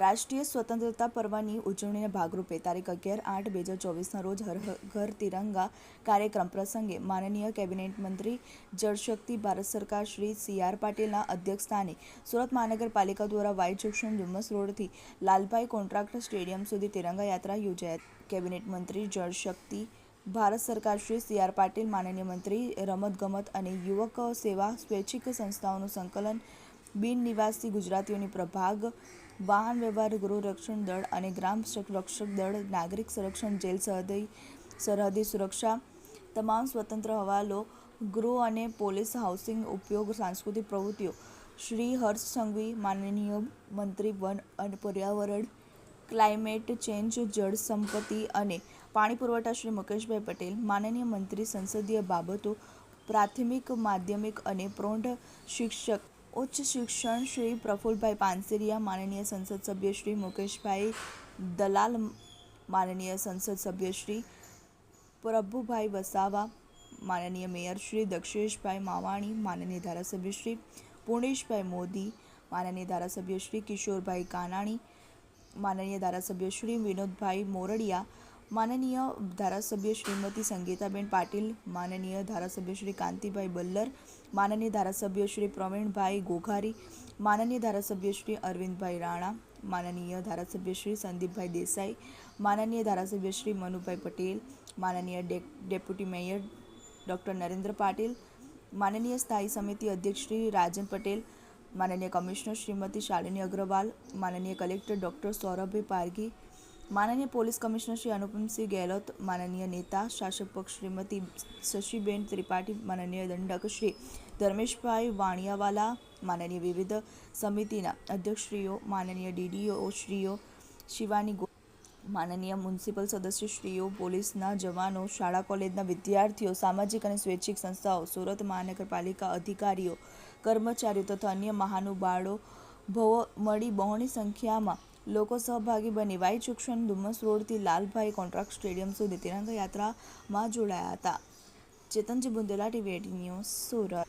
રાષ્ટ્રીય સ્વતંત્રતા પર્વની ઉજવણીના ભાગરૂપે તારીખ અગિયાર આઠ બે હજાર ચોવીસના રોજ હર ઘર તિરંગા કાર્યક્રમ પ્રસંગે માનનીય કેબિનેટ મંત્રી જળશક્તિ ભારત સરકાર શ્રી સી આર પાટીલના અધ્યક્ષસ્થાને સુરત મહાનગરપાલિકા દ્વારા વાય જંકશન ડુમસ રોડથી લાલભાઈ કોન્ટ્રાક્ટર સ્ટેડિયમ સુધી તિરંગા યાત્રા યોજાઈ. કેબિનેટ મંત્રી જળશક્તિ ભારત સરકાર શ્રી સી આર પાટીલ, માનનીય મંત્રી રમતગમત અને યુવક સેવા સ્વૈચ્છિક સંસ્થાઓનું સંકલન, બિન નિવાસી ગુજરાતીઓની પ્રભાગ વાહન વ્યવહાર ગૃહ રક્ષણ દળ અને ગ્રામ રક્ષક દળ, નાગરિક સંરક્ષણ જેલ, સરહદી સરહદી સુરક્ષા તમામ સ્વતંત્ર હવાલો, ગૃહ અને પોલીસ હાઉસિંગ ઉપયોગ, સાંસ્કૃતિક પ્રવૃત્તિઓ. શ્રી હર્ષ સંઘવી, માનનીય મંત્રી વન અને પર્યાવરણ, ક્લાઇમેટ ચેન્જ, જળ સંપત્તિ અને પાણી પુરવઠા શ્રી મુકેશભાઈ પટેલ, માનનીય મંત્રી સંસદીય બાબતો, પ્રાથમિક, માધ્યમિક અને પ્રૌઢ શિક્ષક ઉચ્ચ શિક્ષણ શ્રી પ્રફુલભાઈ પાનસેરિયા, માનનીય સંસદ સભ્ય શ્રી મુકેશભાઈ દલાલ, માનનીય સંસદ સભ્ય શ્રી પ્રભુભાઈ વસાવા, માનનીય મેયર શ્રી દક્ષેશભાઈ માવાણી, માનનીય ધારાસભ્ય શ્રી પૂર્ણેશભાઈ મોદી, માનનીય ધારાસભ્ય શ્રી કિશોરભાઈ કાનાણી, માનનીય ધારાસભ્ય શ્રી વિનોદભાઈ મોરડિયા માનનીય ધારાસભ્ય શ્રીમતી સંગીતાબેન પાટીલ, માનનીય ધારાસભ્ય શ્રી કાંતિભાઈ બલ્લર, માનનીય ધારાસભ્ય શ્રી પ્રવીણભાઈ ગોઘારી, માનનીય ધારાસભ્ય શ્રી અરવિંદભાઈ રાણા, માનનીય ધારાસભ્ય શ્રી સંદીપભાઈ દેસાઈ, માનનીય ધારાસભ્ય શ્રી મનુભાઈ પટેલ, માનનીય deputy mayor doctor Narendra Patil, માનનીય સ્થાયી સમિતિ અધ્યક્ષ શ્રી રાજન પટેલ, માનનીય કમિશનર શ્રીમતી શાલિની અગ્રવાલ, માનનીય કલેક્ટર ડૉક્ટર સૌરભભાઈ પારઘી માનનીય પોલીસ કમિશનર શ્રી અનુપમસિંહ ગેહલોત, માનનીય નેતા, શાસક પક્ષ શ્રીમતી શશીબેન ત્રિપાઠી, માનનીય દંડક શ્રી ધર્મેશભાઈ વાણિયાવાલા, માનનીય વિવિધ સમિતિના અધ્યક્ષશ્રીઓ, માનનીય ડીડીઓ શ્રીઓ, શિવાની ગો માનનીય મ્યુનિસિપલ સદસ્યશ્રીઓ, પોલીસના જવાનો, શાળા કોલેજના વિદ્યાર્થીઓ, સામાજિક અને સ્વૈચ્છિક સંસ્થાઓ, સુરત મહાનગરપાલિકા અધિકારીઓ, કર્મચારીઓ તથા અન્ય મહાનુભાવો ભવો મળી બહોળી સંખ્યામાં લોકો સહભાગી બની વાઈ જંકશન ધુમ્મસ રોડથી લાલભાઈ કોન્ટ્રાક્ટ સ્ટેડિયમ સુધી તિરંગા યાત્રામાં જોડાયા હતા. Chetanji Bundela, TV AT news, Surat.